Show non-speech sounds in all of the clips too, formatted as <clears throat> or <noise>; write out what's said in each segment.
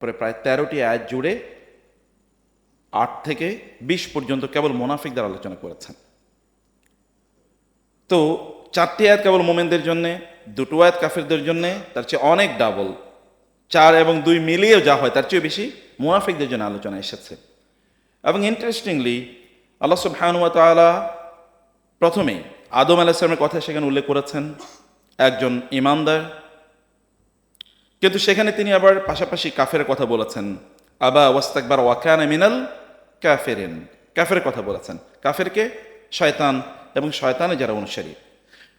পরে প্রায় তেরোটি আয়াত জুড়ে আট থেকে বিশ পর্যন্ত কেবল মোনাফিকদের আলোচনা করেছেন। তো চারটি আয়াত কেবল মোমেনদের জন্য, দুটো আয়াত কাফেরদের জন্য, তার চেয়ে অনেক ডাবল চার এবং দুই মিলিয়েও যা হয় তার চেয়ে বেশি মুনাফিকদের জন্য আলোচনা এসেছে। এবং ইন্টারেস্টিংলি আল্লাহ সুবহানুয়া তাআলা প্রথমে আদম আলাহিসামের কথা সেখানে উল্লেখ করেছেন। একজন ইমানদার কিন্তু সেখানে তিনি আবার পাশাপাশি কাফের কথা বলেছেন। আবা ওয়াস্তাকবার ওয়াকান মিনাল কাফেরেন। কাফের কথা বলেছেন। কাফেরকে শয়তান এবং শয়তানে যারা অনুসারী।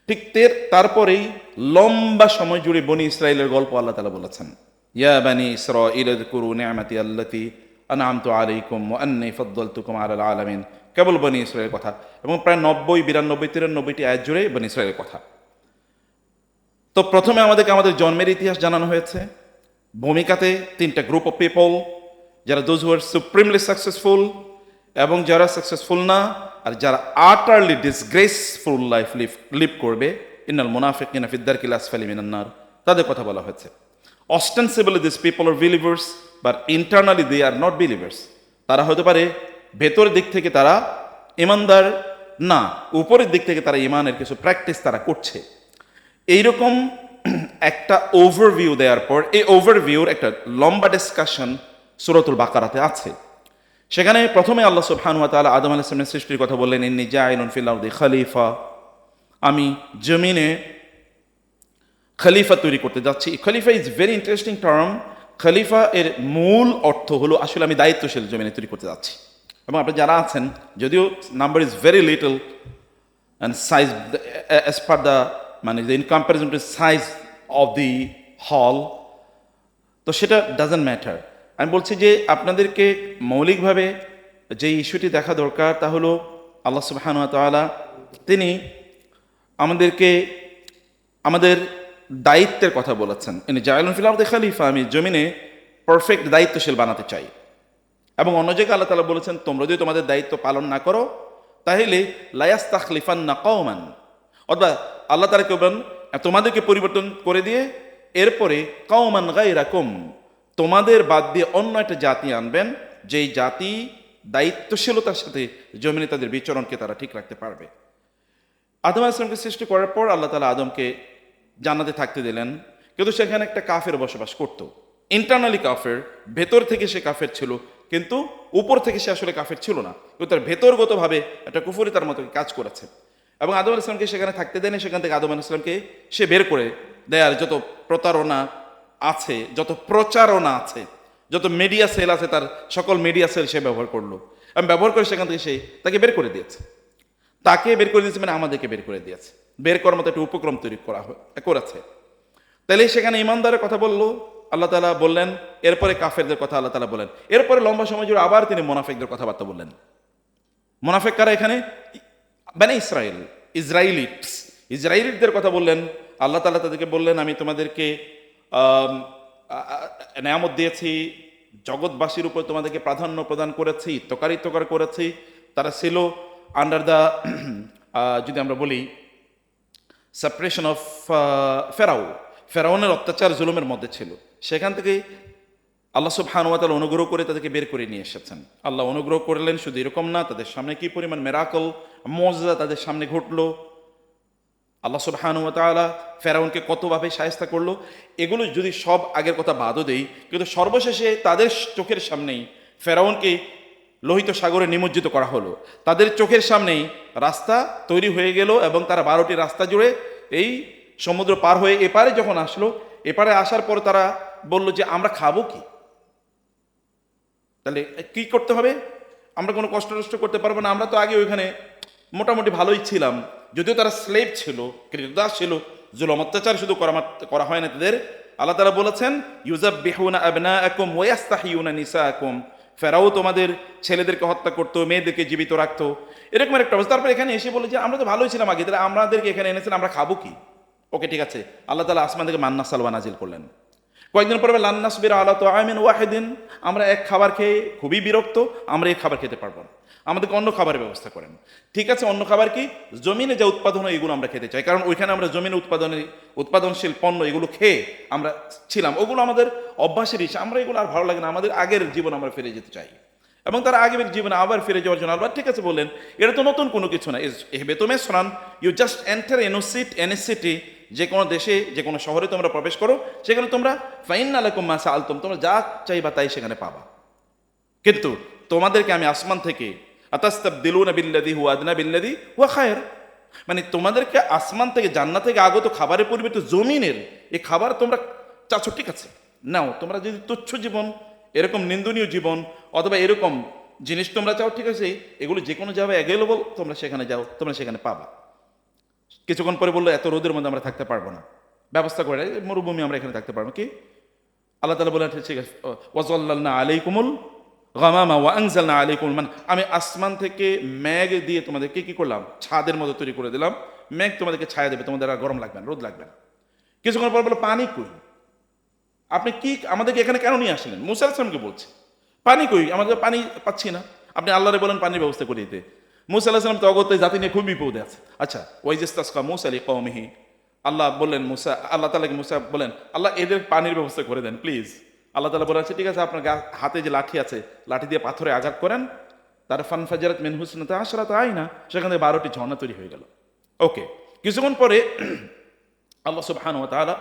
ঠিক তের তারপরেই লম্বা সময় জুড়ে বনি ইসরায়েলের গল্প আল্লাহ তালা বলেছেন। ইয়া বানি ইসরাঈল কুরু নিয়ামাতি আল্লাতি আনাম আনআমতু আলাইকুম আন্নী ফাদ্দালতুকুম আলাল আলামিন। কেবল বনি ইসরায়েলের কথা। এবং প্রায় নব্বই, বিরানব্বই, তিরানব্বইটি আয়াত জুড়ে বনি ইসরায়েলের কথা। তো প্রথমে আমাদেরকে আমাদের জন্মের ইতিহাস জানানো হয়েছে। ভূমিকাতে তিনটা গ্রুপ অফ পিপল যারা দোজ আর সুপ্রিমলি সাকসেসফুল এবং যারা সাকসেসফুল না, আর যারা utterly disgraceful life live live করবে। ইনাল মুনাফিক ইনাফিদ্দার কিলাস ফালি মিনান্নার তাদের কথা বলা হয়েছে। Ostensibly this people are believers but internally they are not believers তারা হতে পারে ভেতরের দিক থেকে তারা ইমানদার না, উপরের দিক থেকে তারা ইমানের কিছু প্র্যাকটিস তারা করছে। এইরকম একটা ওভারভিউ দেওয়ার পর, এই ওভারভিউর একটা লম্বা ডিসকাশন সুরতুল বাকারাতে আছে। সেখানে প্রথমে আল্লাহ সুবহানুয়া তাআলা আদম আলাইহিস সালামের সৃষ্টির কথা বললেন, ইন্নি জাইলুন ফিল আরদি খলিফা। আমি জমিনে খলিফা তৈরি করতে যাচ্ছি। খলিফা ইজ ভেরি ইন্টারেস্টিং টার্ম খলিফা এর মূল অর্থ হলো, আসলে আমি দায়িত্বশীল জমিনে তৈরি করতে যাচ্ছি। এবং আপনি যারা আছেন, যদিও number is very little and size as per the মানে in comparison to size of the hall তো সেটা ডাজেন্ট ম্যাটার আমি বলছি যে আপনাদেরকে মৌলিকভাবে যে ইস্যুটি দেখা দরকার তা হলো আল্লাহ সুবহান তাআলা তিনি আমাদেরকে আমাদের দায়িত্বের কথা বলেছেন। ইনি জায়লুন ফিল আমাদের খালিফা, আমি জমিনে পারফেক্ট দায়িত্বশীল বানাতে চাই। এবং অন্য জায়গায় আল্লাহ তালা বলেছেন, তোমরা যদি তোমাদের দায়িত্ব পালন না করো, তাহলে লায়াস তাখলিফান না কওমান। অথবা আল্লাহ তালা কেবল তোমাদেরকে পরিবর্তন করে দিয়ে এরপরে কওমান গাই রাকম তোমাদের বাদ দিয়ে অন্য একটা জাতি আনবেন, যেই জাতি দায়িত্বশীলতার সাথে জমিনে তাদের বিচরণকে তারা ঠিক রাখতে পারবে। আদম আসলামকে সৃষ্টি করার পর আল্লাহ তালা আদমকে জান্নাতে থাকতে দিলেন, কিন্তু সেখানে একটা কাফের বসবাস করত। ইন্টারনালি কাফের, ভেতর থেকে সে কাফের ছিল, কিন্তু উপর থেকে সে আসলে কাফের ছিল না, কিন্তু তার ভেতরগতভাবে একটা কুফুরি তার মতো কাজ করেছে। এবং আদম আলাইসলামকে সেখানে থাকতে দেয়নি, সেখান থেকে আদম আলাইসলামকে সে বের করে দেয়ার যত প্রতারণা আছে, যত প্রচারণা আছে, যত মিডিয়া সেল আছে, তার সকল মিডিয়া সেল সে ব্যবহার করল। এবং ব্যবহার করে সেখান থেকে সে তাকে বের করে দিয়েছে। তাকে বের করে দিয়েছে মানে আমাদেরকে বের করে দিয়েছে। বের করার মতো একটা উপক্রম তৈরি করা করেছে। তাহলে সেখানে ইমানদারের কথা বলল, আল্লাহ তালা বললেন, এরপরে কাফেরদের কথা আল্লাহ তালা বলেন এরপরে লম্বা সময় জুড়ে আবার তিনি মোনাফেকদের কথাবার্তা বললেন। মোনাফেক কারা এখানে? মানে ইসরায়েল, ইসরায়েলিটস। ইসরায়েলিটদের কথা বললেন, আল্লাহ তালা তাদেরকে বললেন, আমি তোমাদেরকে নেয়ামত দিয়েছি, জগৎবাসীর উপর তোমাদেরকে প্রাধান্য প্রদান করেছি তকারিতকার করেছি। তারা ছিল <clears throat> আন্ডার দ্য যদি আমরা বলি সেপারেশন অফ ফেরাও। ফেরাউনের অত্যাচার, জুলুমের মধ্যে ছিল। সেখান থেকে আল্লাহ সুবহানুয়াতাল অনুগ্রহ করে তাদেরকে বের করে নিয়ে এসেছেন। আল্লাহ অনুগ্রহ করলেন, শুধু এরকম না, তাদের সামনে কি পরিমাণ মেরাকল মজা তাদের সামনে ঘটলো। আল্লাহ সুবহানুয়াতালা ফেরাউনকে কতভাবে সায়স্তা করল, এগুলো যদি সব আগের কথা বাদও দেই, কিন্তু সর্বশেষে তাদের চোখের সামনেই ফেরাউনকে লোহিত সাগরে নিমজ্জিত করা হলো। তাদের চোখের সামনেই রাস্তা তৈরি হয়ে গেল এবং তারা বারোটি রাস্তা জুড়ে এই সমুদ্র পার হয়ে এপারে যখন আসলো, এপারে আসার পর তারা বলল যে, আমরা খাব কি? তাহলে কি করতে হবে? আমরা কোনো কষ্ট টষ্ট করতে পারব না। আমরা তো আগে ওইখানে মোটামুটি ভালোই ছিলাম। যদিও তারা স্লেভ ছিল কৃতদাস ছিল, জুলম অত্যাচার শুধু করা হয় না তাদের। আল্লাহ তারা বলেছেন ইউজাব বেহুনা আবনা একম ওয়াস্তাহিউনা নিসা একম ফেরাও তোমাদের ছেলেদেরকে হত্যা করতো, মেয়েদেরকে জীবিত রাখতো। এরকম একটা অবস্থা। তারপর এখানে এসে বলে যে, আমরা তো ভালোই ছিলাম আগে। তাহলে আমাদেরকে এখানে এনেছেন, আমরা খাব কি? ওকে, ঠিক আছে। আল্লাহ তালা আসমান থেকে মান্না সালওয়া নাজিল করলেন। কয়েকদিন পরে লান্নাসবির আলা তো আমিন ওয়াহেদিন। আমরা এক খাবার খেয়ে খুবই বিরক্ত, আমরা এই খাবার খেতে পারব না। আমাদেরকে অন্য খাবারের ব্যবস্থা করেন। ঠিক আছে, অন্য খাবার কি? জমিনে যা উৎপাদন হয়, এগুলো আমরা খেতে চাই। কারণ ওইখানে আমরা জমিনে উৎপাদনে, উৎপাদনশীল পণ্য এগুলো খেয়ে আমরা ছিলাম। ওগুলো আমাদের অভ্যাসের ইচ্ছা। আমরা এগুলো আর ভালো লাগে না। আমাদের আগের জীবন আমরা ফিরে যেতে চাই। এবং তারা আগের জীবনে আবার ফিরে যাওয়ার জন্য আবার ঠিক আছে বললেন, এটা তো নতুন কোনো কিছু না। এহবে তুমি শোনান you just enter any city any city যে কোনো দেশে, যে কোনো শহরে তোমরা প্রবেশ করো, সেখানে তোমরা ফাইন আলাকুম মাসা আলতুম তোমরা যা চাইবা তাই সেখানে পাবা। কিন্তু তোমাদেরকে আমি আসমান থেকে আতাস্তাব দিলু না বিল্লাদি হুয়া আদনা বিল্লাদি হুয়া খায়ের। মানে তোমাদেরকে আসমান থেকে, জান্নাত থেকে আগত খাবারের পরিবর্তে জমিনের এই খাবার তোমরা চাচ্ছ, ঠিক আছে? নাও, তোমরা যদি তুচ্ছ জীবন, এরকম নিন্দনীয় জীবন, অথবা এরকম জিনিস তোমরা চাও, ঠিক আছে? এগুলো যে কোনো জায়গায় অ্যাভেলেবল তোমরা সেখানে যাও, তোমরা সেখানে পাবা। কিছুক্ষণ পরে বলল, এত রোদের মধ্যে আমরা থাকতে পারব না। ব্যবস্থা করে মরুভূমি আমরা এখানে থাকতে পারব। কি? আল্লাহ তালা বলেন, ঠিক আছে ওয়াজল্লাহ আলাইকুমুল গামামা ওয়া আনজালনা আলাইকুমুল মান আমি আসমান থেকে ম্যাগ দিয়ে তোমাদেরকে কি করলাম? ছাদের মতো তৈরি করে দিলাম। ম্যাগ তোমাদেরকে ছায়া দেবে, তোমাদের আর গরম লাগবে না, রোদ লাগবে না। কিছুক্ষণ পর বলো পানি কই? আপনি কি আমাদেরকে এখানে কেন নিয়ে আসলেন? মুসা আসলামকে বলছে, পানি কই? আমাদের পানি পাচ্ছি না। আপনি আল্লাহরে বলেন, পানির ব্যবস্থা করে দিতে মুসা আলাহিসাম তো অগত্যা জাতি নিয়ে খুব বিপদে আছে। আচ্ছা ওয়াইজেস্তাসকা মুসা আলী কৌমিহি আল্লাহ বললেন মুসা, আল্লাহ তালাকে মুসা বলেন, আল্লাহ এদের পানির ব্যবস্থা করে দেন প্লিজ আল্লাহ তালা বলে আছে ঠিক আছে, আপনার হাতে যে লাঠি আছে, লাঠি দিয়ে পাথরে আঘাত করেন, তার ফান ফাজারাত মেন হুসনাতে আশরাত আয় না সেখান থেকে বারোটি ঝর্ণা তৈরি হয়ে গেল। ওকে কিছুক্ষণ পরে <clears throat> আল্লাহ সুবহান ও তাআলা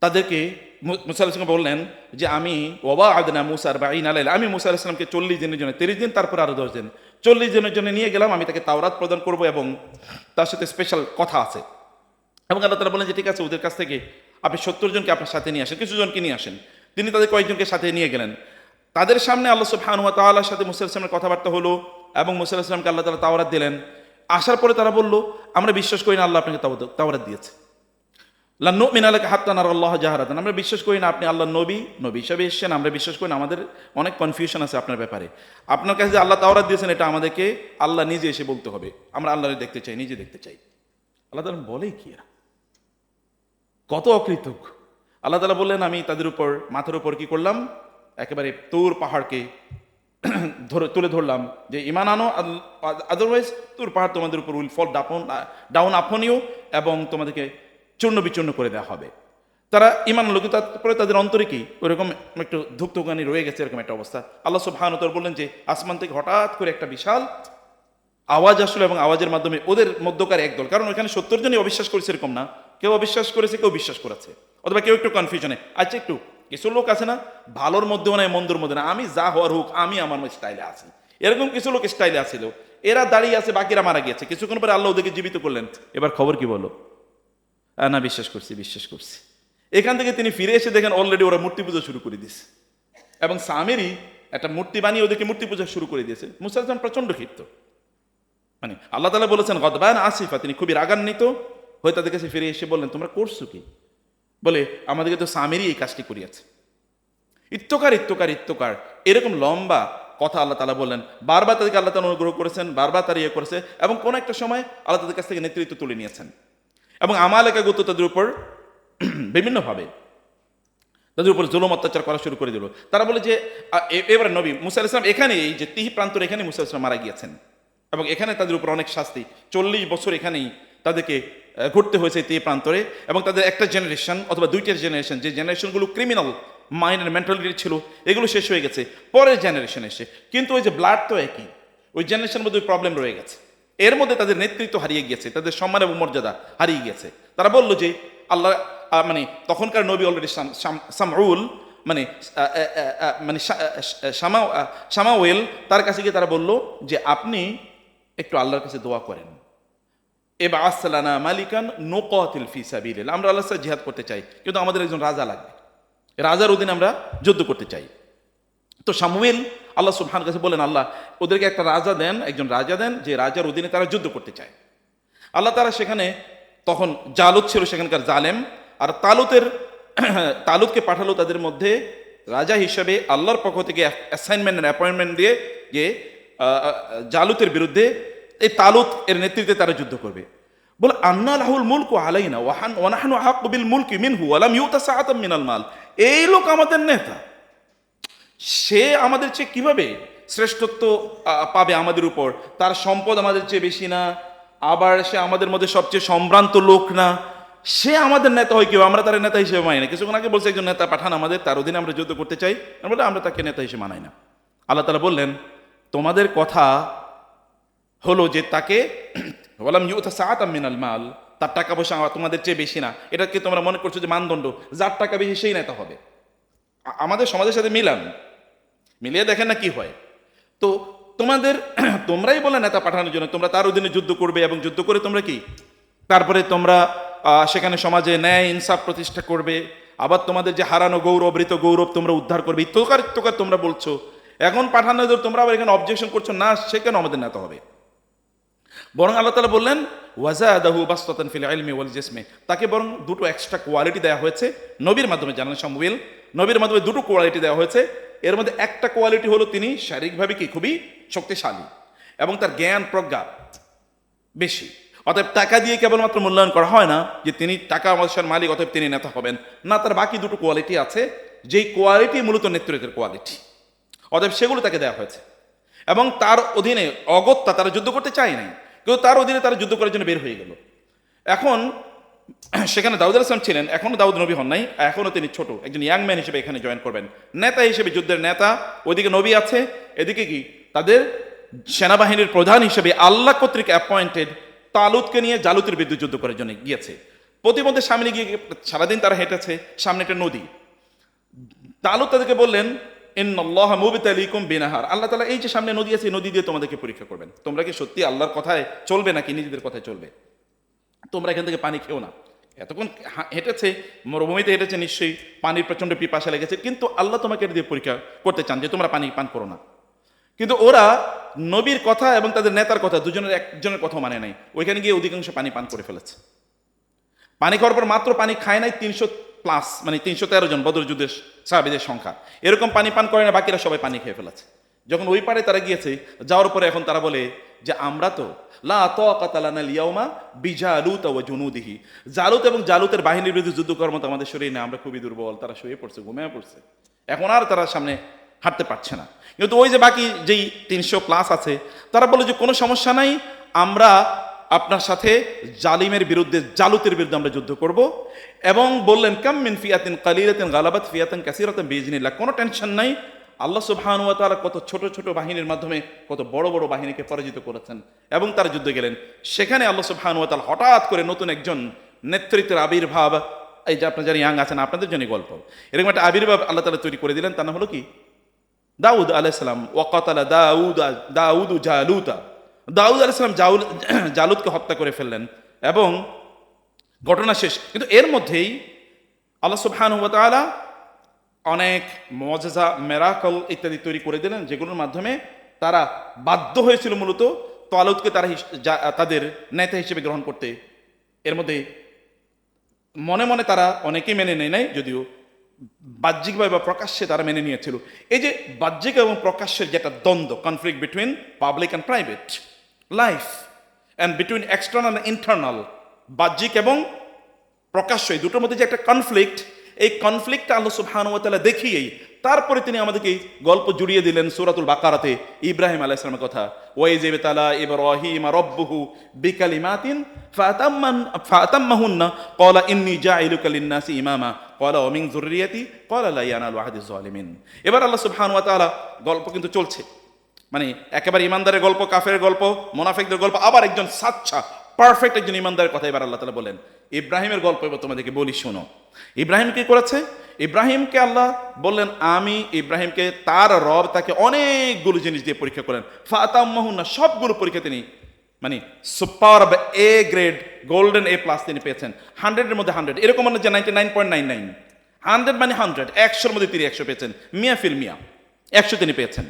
তাদেরকে মু- মুসা আলাহিসামকে বললেন যে, আমি ওবা আদনা মুসার বা ইন আলাইল আমি মুসা আলাহিসামকে চল্লিশ দিনের জন্য, তিরিশ দিন, তারপর আরও দশ দিন। চল্লিশ দিনের জন্য নিয়ে গেলাম, আমি তাকে তাওরাত প্রদান করব এবং তার সাথে স্পেশাল কথা আছে। এবং আল্লাহ তালা বলেন যে, ঠিক আছে, ওদের কাছ থেকে আপনি সত্তর জনকে আপনার সাথে নিয়ে আসেন, কিছু জনকে নিয়ে আসেন। তিনি তাদের কয়েকজনকে সাথে নিয়ে গেলেন। তাদের সামনে আল্লাহ সুবহানুয়া তাআলার সাথে মুসা ইসলামের কথাবার্তা হলো এবং মুসা ইসলামকে আল্লাহ তালা তাওরাত দিলেন। আসার পরে তারা বলল, আমরা বিশ্বাস করি না, আল্লাহ আপনাকে তাওরাত দিয়েছে। লান্নু মিনালাকে হাত্তানার আল্লাহ জাহারাতান। আমরা বিশ্বাস করি না আপনি আল্লাহ নবী নবী হিসাবে এসেছেন। আমরা বিশ্বাস করি না, আমাদের অনেক কনফিউশন আছে আপনার ব্যাপারে। আপনার কাছে যে আল্লাহ তাওরাত দিয়েছেন, এটা আমাদেরকে আল্লাহ নিজে এসে বলতে হবে। আমরা আল্লাহরে দেখতে চাই, নিজে দেখতে চাই। আল্লাহ তালা বলেই কি এরা? কত অকৃতজ্ঞ। আল্লাহ তালা বললেন, আমি তাদের উপর, মাথার উপর কি করলাম? একেবারে তোর পাহাড়কে <clears throat> ধরে, তুলে ধরলাম যে ইমান আনো আদারওয়াইজ তোর পাহাড় তোমাদের উপর উইল ফল ডাপন ডাউন আপনিও এবং তোমাদেরকে চূর্ণ বিচূর্ণ করে দেওয়া হবে। তারা ইমান লোক তারপরে তাদের অন্তরে কি? ওরকম একটু ধুপধুকানি রয়ে গেছে, এরকম একটা অবস্থা। আল্লাহ সুবহানতর বললেন যে, আসমান থেকে হঠাৎ করে একটা বিশাল আওয়াজ আসলো এবং আওয়াজের মাধ্যমে ওদের মধ্যকার একদল কারণ ওখানে সত্তর জনই অবিশ্বাস করেছে এরকম না। কেউ অবিশ্বাস করেছে, কেউ বিশ্বাস করেছে। অথবা কেউ একটু কনফিউশনে আচ্ছা একটু, কিছু লোক আছে না? ভালোর মধ্যেও নাই মন্দর মধ্যে না। আমি যা হওয়ার হোক, আমি আমার স্টাইলে আছি। এরকম কিছু লোক স্টাইলে আছিল। এরা দাঁড়িয়ে আছে, বাকিরা মারা গিয়েছে। কিছুক্ষণ পরে আল্লাহ ওদেরকে জীবিত করলেন। এবার খবর কি বলো না, বিশ্বাস করছি বিশ্বাস করছি। এখান থেকে তিনি ফিরে এসে দেখেন অলরেডি ওরা মূর্তি পুজো শুরু করে দিয়েছে। এবং সামেরই একটা মূর্তি বানিয়ে ওদেরকে মূর্তি পূজা শুরু করে দিয়েছে। মুসালমান প্রচণ্ড ক্ষিপ্ত। মানে আল্লাহ তালা বলেছেন গদবায়ন আসিফা তিনি খুবই রাগান্বিত হয়ে তাদের কাছে ফিরে এসে বললেন, তোমরা করছ কি? বলে, আমাদেরকে তো সামেরই এই কাজটি করিয়াছে। ইত্যকার ইত্যকার ইত্যকার এরকম লম্বা কথা আল্লাহ তালা বললেন। বারবার তাদেরকে আল্লাহ তালা অনুগ্রহ করেছেন, বারবার তারা ইয়ে করেছে এবং কোনো একটা সময় আল্লাহ তাদের কাছ থেকে নেতৃত্ব তুলে নিয়েছেন। এবং আমালেকা গোত্র তাদের উপর বিভিন্নভাবে তাদের উপর জুলুম, অত্যাচার করা শুরু করে দিল। তারা বলে যে এবারে নবী মুসা আলাইসলাম এখানে এই যে তিহি প্রান্তর এখানে মুসা আলাইসলাম মারা গিয়েছেন। এবং এখানে তাদের উপর অনেক শাস্তি। চল্লিশ বছর এখানেই তাদেরকে ঘুরতে হয়েছে তিহি প্রান্তরে। এবং তাদের একটা জেনারেশন অথবা দুইটার জেনারেশন যে জেনারেশনগুলো ক্রিমিনাল মাইন্ড অ্যান্ড মেন্টালিটি ছিল, এগুলো শেষ হয়ে গেছে। পরের জেনারেশন এসে। কিন্তু ওই যে ব্লাড তো একই। ওই জেনারেশনের মধ্যে প্রবলেম রয়ে গেছে। এর মধ্যে তাদের নেতৃত্ব হারিয়ে গিয়েছে, তাদের সম্মান এবং মর্যাদা হারিয়ে গিয়েছে। তারা বলল যে, আল্লাহ মানে তখনকার নবী অলরেডি সামউল মানে মানে শামাওয়েল তার কাছে গিয়ে তারা বলল যে, আপনি একটু আল্লাহর কাছে দোয়া করেন। এবার আসসালানা মালিকান নোকাতিল ফি সাবিলিল্লাহ। আমরা আল্লাহ সাথে জিহাদ করতে চাই, কিন্তু আমাদের একজন রাজা লাগবে। রাজার অধীনে আমরা যুদ্ধ করতে চাই। তো সামুয়েল আল্লাহ সুবহান কাছে বলেন, আল্লাহ, ওদেরকে একটা রাজা দেন, একজন রাজা দেন, যে রাজার অধীনে তারা যুদ্ধ করতে চায়। আল্লাহ তারা সেখানে তখন জালুত ছিল সেখানকার জালেম, আর তালুতের <clears throat> তালুতকে পাঠালো তাদের মধ্যে রাজা হিসেবে আল্লাহর পক্ষ থেকে অ্যাসাইনমেন্ট অ্যাপয়েন্টমেন্ট দিয়ে যে জালুতের বিরুদ্ধে এই তালুত এর নেতৃত্বে তারা যুদ্ধ করবে। বলে, আন্না লাহুল মুলকু আলাইনা, ওয়াহান ওয়ানাহানু হাক বিল মুলকি মিনহু ওয়ালাম ইউতা সাআতাম মিনাল মাল। এই লোক আমাদের নেতা। সে আমাদের চেয়ে কীভাবে শ্রেষ্ঠত্ব পাবে আমাদের উপর? তার সম্পদ আমাদের চেয়ে বেশি না, আবার সে আমাদের মধ্যে সবচেয়ে সম্ভ্রান্ত লোক না। সে আমাদের নেতা হয় কেউ, আমরা তার নেতা হিসেবে মানি না। কিছুক্ষণ আগে বলছে একজন নেতা পাঠান আমাদের, তার অধীনে আমরা যুদ্ধ করতে চাই। আমরা আমরা তাকে নেতা হিসেবে মানাই না। আল্লাহ তালা বললেন, তোমাদের কথা হলো যে তাকে <clears throat> বললাম সাত মিনাল মাল, তার টাকা পয়সা তোমাদের চেয়ে বেশি না। এটাকে তোমরা মনে করছ যে মানদণ্ড, যার টাকা বেশি সেই নেতা হবে। আমাদের সমাজের সাথে মিলান। মিলিয়ে দেখেন না কি হয়। তো তোমাদের, <clears throat> তোমরাই বলে নেতা পাঠানোর জন্য, তোমরা তার অধীনে যুদ্ধ করবে এবং যুদ্ধ করে তোমরা কি? তারপরে তোমরা সেখানে সমাজে ন্যায়, ইনসাফ প্রতিষ্ঠা করবে, আবার তোমাদের যে হারানো গৌরব ঋত গৌরব তোমরা উদ্ধার করবে ইত্যকার ইত্যকার তোমরা বলছো। এখন পাঠানো তোমরা আবার এখানে অবজেকশন করছ, না, সে কেন আমাদের নেতা হবে? বরং আল্লাহ তালা বললেন, ওয়াজাদাহু বাস্ততান ফিল ইলমি ওয়াল জেসমে। তাকে বরং দুটো এক্সট্রা কোয়ালিটি দেওয়া হয়েছে, নবীর মাধ্যমে জানান সম্মুবিল নবীর মাধ্যমে দুটো কোয়ালিটি দেওয়া হয়েছে এর মধ্যে একটা কোয়ালিটি হলো তিনি শারীরিকভাবে কি? খুবই শক্তিশালী এবং তার জ্ঞান প্রজ্ঞা বেশি। অতএব টাকা দিয়ে কেবলমাত্র মূল্যায়ন করা হয় না যে তিনি টাকা অবস্থার মালিক, অতএব তিনি নেতা হবেন। না, তার বাকি দুটো কোয়ালিটি আছে, যেই কোয়ালিটি মূলত নেতৃত্বের কোয়ালিটি অতএব সেগুলো তাকে দেওয়া হয়েছে। এবং তার অধীনে অগত্যা তারা যুদ্ধ করতে চায় নাই, কিন্তু তার অধীনে তারা যুদ্ধ করার জন্য বের হয়ে গেল। এখন <coughs> সেখানে দাউদ আলাইসলাম ছিলেন এখনও দাউদ নবী হন নাই এখনও তিনি ছোট। একজন ইয়াং ম্যান হিসেবে এখানে জয়েন করবেন। নেতা হিসেবে, যুদ্ধের নেতা, ওইদিকে নবী আছে, এদিকে কি? তাদের সেনাবাহিনীর প্রধান হিসেবে আল্লাহ কর্তৃক অ্যাপয়েন্টেড তালুদকে নিয়ে জালুতের বিরুদ্ধে যুদ্ধ করার জন্য গিয়েছে। প্রতিমধ্যে সামনে গিয়ে সারাদিন তারা হেঁটেছে, সামনে একটা নদী। তালুত তাদেরকে বললেন ইন্নআল্লাহ মুবিতালিকুম বিনাহার। আল্লাহ তালা এই যে সামনে নদী আছে নদী দিয়ে তোমাদেরকে পরীক্ষা করবেন। তোমরা কি সত্যি আল্লাহর কথায় চলবে নাকি নিজেদের কথায় চলবে? তোমরা এখান থেকে পানি খেও না। এতক্ষণ হেঁটেছে, মরুভূমিতে হেঁটেছে নিশ্চয়ই, পানির প্রচণ্ড পিপাসা লেগেছে, কিন্তু আল্লাহ তোমাকে এটা দিয়ে পরীক্ষা করতে চান যে তোমরা পানি পান করো না। কিন্তু ওরা নবীর কথা এবং তাদের নেতার কথা দুজনের একজনের কথা মানে নাই। ওইখানে গিয়ে অধিকাংশ পানি পান করে ফেলেছে। পানি খাওয়ার পর মাত্র পানি খায় নাই তিনশো প্লাস মানে তিনশো তেরো জন বদর যুদ্ধের সাহাবিদের সংখ্যা। এরকম পানি পান করে না, বাকিরা সবাই পানি খেয়ে ফেলেছে। যখন ওই পারে তারা গিয়েছে, যাওয়ার পরে এখন তারা বলে যে আমরা তো, লা তালানা লিয়াউমা বিজালুত ও জুনুদিহি। জালুত এবং জালুতের বাহিনীর বিরুদ্ধে যুদ্ধ করার মতো আমাদের শরীর নেই, আমরা খুবই দুর্বল, তারা শুয়ে পড়ছে, ঘুমিয়ে পড়ছে। এখন আর তারা সামনে হাঁটতে পারছে না। কিন্তু ওই যে বাকি যেই তিনশো প্লাস আছে, তারা বলে যে কোনো সমস্যা নাই, আমরা আপনার সাথে জালিমের বিরুদ্ধে, জালুতের বিরুদ্ধে আমরা যুদ্ধ করব। এবং বললেন, কাম মিন ফিয়াতিন কালিরাতিন গালাবাত ফিয়াতিন কাসিরাতিন বিজনিল্লাহ কোনো টেনশন নাই আল্লাহ সুবহান ওয়া তাআলা কত ছোট ছোট বাহিনীর মাধ্যমে কত বড় বড় বাহিনীকে পরাজিত করেছেন এবং তারা যুদ্ধে গেলেন। সেখানে আল্লাহ সুবহান ওয়া তাআলা হঠাৎ করে নতুন একজন নেতৃত্বের আবির্ভাব, এই যে আপনার যারা ইয়াং আছেন, আপনাদের জন্য গল্প। এরকম একটা আবির্ভাব আল্লাহ তাআলা তৈরি করে দিলেন তার নাম হলো কি? দাউদ আলাইসালাম ওয়াকাতালা দাউদ দাউদ জালুতা। দাউদ আলাইসালাম জাউল, জালুদকে হত্যা করে ফেললেন এবং ঘটনা শেষ। কিন্তু এর মধ্যেই আল্লাহ সুবহান তাআলা অনেক মজেজা, মেরাকল ইত্যাদি তৈরি করে দিলেন, যেগুলোর মাধ্যমে তারা বাধ্য হয়েছিল মূলত তালুদকে তারা তাদের নেতা হিসেবে গ্রহণ করতে। এর মধ্যে মনে মনে তারা অনেকেই মেনে নেয় নাই, যদিও বাহ্যিকভাবে বা প্রকাশ্যে তারা মেনে নিয়েছিল। এই যে বাহ্যিক এবং প্রকাশ্যের যেটা দ্বন্দ্ব conflict between public and private life and between external internal বাহ্যিক এবং প্রকাশ্য, এই দুটোর মধ্যে যে একটা কনফ্লিক্ট এই কনফ্লিক্টটা আল্লাহ সুবহানাহু ওয়া দেখিয়েই তারপরে তিনি আমাদেরকে গল্প জুড়িয়ে দিলেন সুরাতুল বাকারাতে ইব্রাহিম আলাইহিস সালামের কথা। ওয়াই তালা ইব্রাহিম রাব্বুহু বিকালিমাতিন ফাতাম্মান ফাতাম্মাহুন্না ক্বালা ইন্নী জাইলুকা লিন-নাসি ইমামা। ক্বালা ওয়া মিন যুররিয়াতি ক্বালা লা ইয়ানালু আহাদিজ জালিমিন এবার আল্লাহ সুবহানাহু ওয়া তাআলা গল্প কিন্তু চলছে। মানে একেবারে ইমানদারের গল্প, কাফের গল্প, মোনাফেকদের গল্প, আবার একজন সাচ্চা পারফেক্ট একজন ইমানদারের কথা এবার আল্লাহ তালা বলেন। ইব্রাহিমের গল্প এবার তোমাদেরকে বলি, শোনো। ইব্রাহিম কি করেছে? ইব্রাহিমকে আল্লাহ বললেন, আমি ইব্রাহিমকে তার রব তাকে অনেকগুলো জিনিস দিয়ে পরীক্ষা করেন ফাতাম্মাহুন্না, সবগুলো পরীক্ষা তিনি মানে super A grade, golden A plus তিনি পেয়েছেন। হান্ড্রেডের মধ্যে হান্ড্রেড। এরকম মানে যে ninety nine point nine nine. Hundred মানে হান্ড্রেড। একশোর মধ্যে তিনি একশো পেয়েছেন। মিয়া ফিল মিয়া। একশো তিনি পেয়েছেন।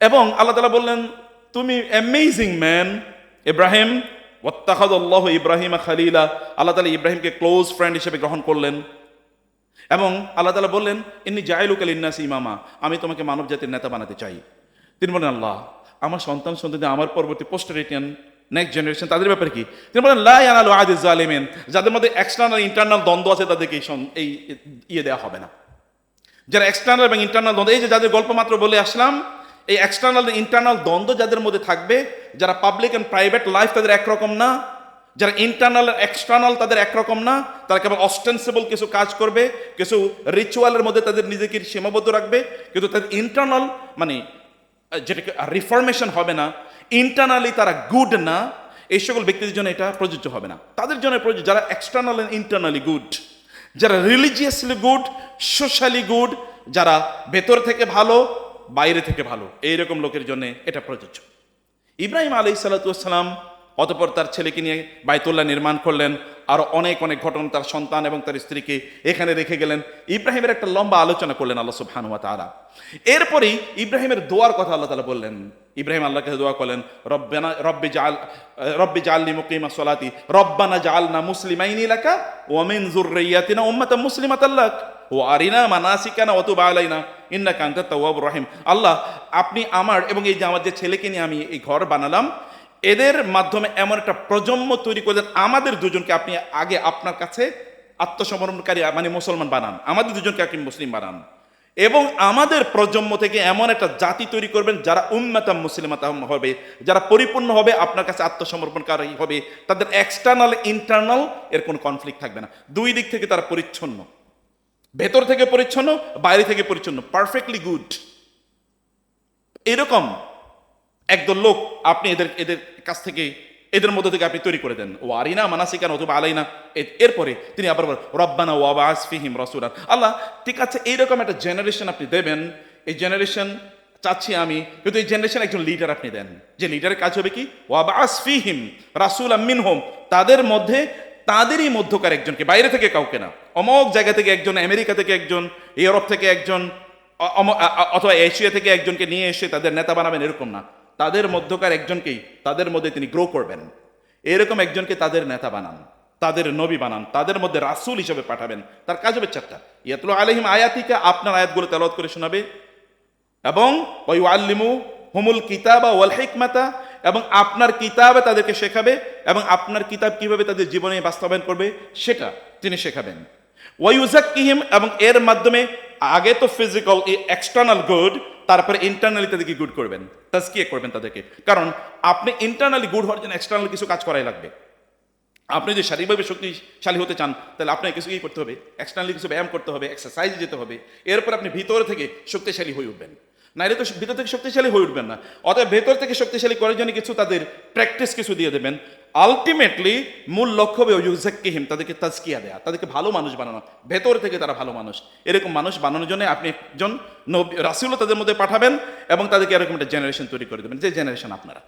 এবং আল্লাহ তালা বললেন, তুমি অ্যামেজিং ম্যান ইব্রাহিম ওত্তাহাদুল্লাহ ইব্রাহিম খালিলা, আল্লাহ তালা ইব্রাহিমকে ক্লোজ ফ্রেন্ড হিসেবে গ্রহণ করলেন। এবং আল্লাহ তালা বললেন, ইন্নি জাইলুক ইন্নাস ইমামা, আমি তোমাকে মানব জাতির নেতা বানাতে চাই। তিনি বলেন আল্লাহ, আমার সন্তান সন্ততি আমার পরবর্তী পোস্টারিটিয়ান নেক্সট জেনারেশন তাদের ব্যাপারে কি? তিনি বলেন লাইয়ানালু আদিজ জালিমিন, যাদের মধ্যে এক্সটার্নাল ইন্টারনাল দ্বন্দ্ব আছে, তাদেরকে এই ইয়ে দেওয়া হবে না। যারা এক্সটার্নাল এবং ইন্টারনাল দ্বন্দ্ব, এই যে যাদের গল্প মাত্র বলে আসলাম এই এক্সটার্নাল ইন্টারনাল দ্বন্দ্ব যাদের মধ্যে থাকবে, যারা পাবলিক অ্যান্ড প্রাইভেট লাইফ তাদের একরকম না, যারা ইন্টারনাল এক্সটার্নাল তাদের একরকম না, তারা কেবল অস্টেন্সেবল কিছু কাজ করবে, কিছু রিচুয়ালের মধ্যে তাদের নিজেকে সীমাবদ্ধ রাখবে, কিন্তু তাদের ইন্টারনাল মানে যেটাকে রিফরমেশন হবে না ইন্টারনালি তারা গুড না, এই সকল ব্যক্তিদের জন্য এটা প্রযোজ্য হবে না। তাদের জন্য প্রযোজ্য, যারা এক্সটার্নাল অ্যান্ড ইন্টারনালি গুড যারা রিলিজিয়াসলি গুড সোশ্যালি গুড যারা ভেতর থেকে ভালো বাইরে থেকে ভালো। এইরকম লোকের জন্য এটা প্রযোজ্য। ইব্রাহিম আলী সালাতাম অতপর তার ছেলেকে নিয়ে বাইতুল্লাহ নির্মাণ করলেন। আরও অনেক অনেক ঘটনা তার সন্তান এবং তার স্ত্রীকে এখানে রেখে গেলেন। ইব্রাহিমের একটা লম্বা আলোচনা করলেন আল্লাহ সুবহানুয়া তাআলা। এরপরেই ইব্রাহিমের দোয়ার কথা আল্লাহ তালা বললেন। ইব্রাহিম আল্লাহকে দোয়া করলেন, রব্বানা, রব্বি জাল রব্বি জালনি মুকিমা সলাতি, রব্বানা জালনা মুসলিমাইনি লাকা ওয়া মিন যুররিয়াতিনা উম্মাতাম মুসলিমাতাল লাক। ও আরিনা মানাসিকানা অতুব আলাইনা ইন্না কান্তা তাওয়াবুর রহিম। আল্লাহ, আপনি আমার এবং এই যে আমার যে ছেলেকে নিয়ে আমি এই ঘর বানালাম, এদের মাধ্যমে এমন একটা প্রজন্ম তৈরি করলেন, আমাদের দুজনকে আপনি আগে আপনার কাছে আত্মসমর্পণকারী মানে মুসলমান বানান, আমাদের দুজনকে আপনি মুসলিম বানান। এবং আমাদের প্রজন্ম থেকে এমন একটা জাতি তৈরি করবেন, যারা উম্মাতাম মুসলিমাতাম হবে, যারা পরিপূর্ণ হবে, আপনার কাছে আত্মসমর্পণকারী হবে, তাদের এক্সটার্নাল ইন্টারনাল এর কোনো কনফ্লিক্ট থাকবে না। দুই দিক থেকে তারা পরিচ্ছন্ন। ভেতর থেকে পরিচ্ছন্ন, বাইরে থেকে পরিচ্ছন্ন পারফেক্টলি গুড এরকম একদল লোক আপনি এদের এদের কাছ থেকে, এদের মধ্যে থেকে আপনি তৈরি করে দেন। ও আরিনা মানাসিকান অথবা আলাইনা এরপরে তিনি আবার রব্বানা ওয়াবাস ফিহিম রসুলান। আল্লাহ, ঠিক আছে, এইরকম একটা জেনারেশন আপনি দেবেন। এই জেনারেশন চাচ্ছি আমি, কিন্তু এই জেনারেশন একজন লিডার আপনি দেন। যে লিডারের কাজ হবে কি? ওয়াবাস ফিহিম রাসুল আমিন হোম তাদের মধ্যে তাদেরই মধ্যকার একজনকে, বাইরে থেকে কাউকে না। অমক জায়গা থেকে একজন, আমেরিকা থেকে একজন, ইউরোপ থেকে একজন অথবা এশিয়া থেকে একজনকে নিয়ে এসে তাদের নেতা বানাবেন এরকম না। তাদের মধ্যকার একজনকেই, তাদের মধ্যে তিনি গ্রো করবেন। এরকম একজনকে তাদের নেতা বানান, তাদের নবী বানান, তাদের মধ্যে রাসূল হিসেবে পাঠাবেন। তার কাজ হবে চারটা ইয়াতলু আলাইহিম আয়াতিকা, আপনার আয়াতগুলো তেলাওয়াত করে শোনাবে। এবং ওই আল্লিমু হুমুল কিতাবা ওয়াল হিকমাতা এবং আপনার কিতাবে তাদেরকে শেখাবে এবং আপনার কিতাব কীভাবে তাদের জীবনে বাস্তবায়ন করবে সেটা তিনি শেখাবেন। ওয়াইউজাক্কিহিম এবং এর মাধ্যমে আগে তো ফিজিক্যাল এক্সটার্নাল গুড তারপরে ইন্টারনালি তাদেরকে গুড করবেন, তাজকিয়ে করবেন তাদেরকে। কারণ আপনি ইন্টারনালি গুড হওয়ার জন্য এক্সটার্নাল কিছু কাজ করাই লাগবে। আপনি যদি শারীরিকভাবে শক্তিশালী হতে চান, তাহলে আপনাকে কিছু কি করতে হবে। এক্সটার্নালি কিছু ব্যায়াম করতে হবে এক্সারসাইজ যেতে হবে। এরপর আপনি ভিতর থেকে শক্তিশালী হয়ে উঠবেন। না এটা তো ভিতর থেকে শক্তিশালী হয়ে উঠবেন না। অতএব ভেতর থেকে শক্তিশালী করার জন্য কিছু তাদের প্র্যাকটিস কিছু দিয়ে দেবেন। আলটিমেটলি মূল লক্ষ্য হবে ইউজাক্কিহিম তাদেরকে তাজকিয়া দেয়া, তাদেরকে ভালো মানুষ বানানো। ভেতর থেকে তারা ভালো মানুষ। এরকম মানুষ বানানোর জন্য আপনি একজন রাসিউল তাদের মধ্যে পাঠাবেন এবং তাদেরকে এরকম একটা জেনারেশন তৈরি করে দেবেন, যে জেনারেশন আপনারা।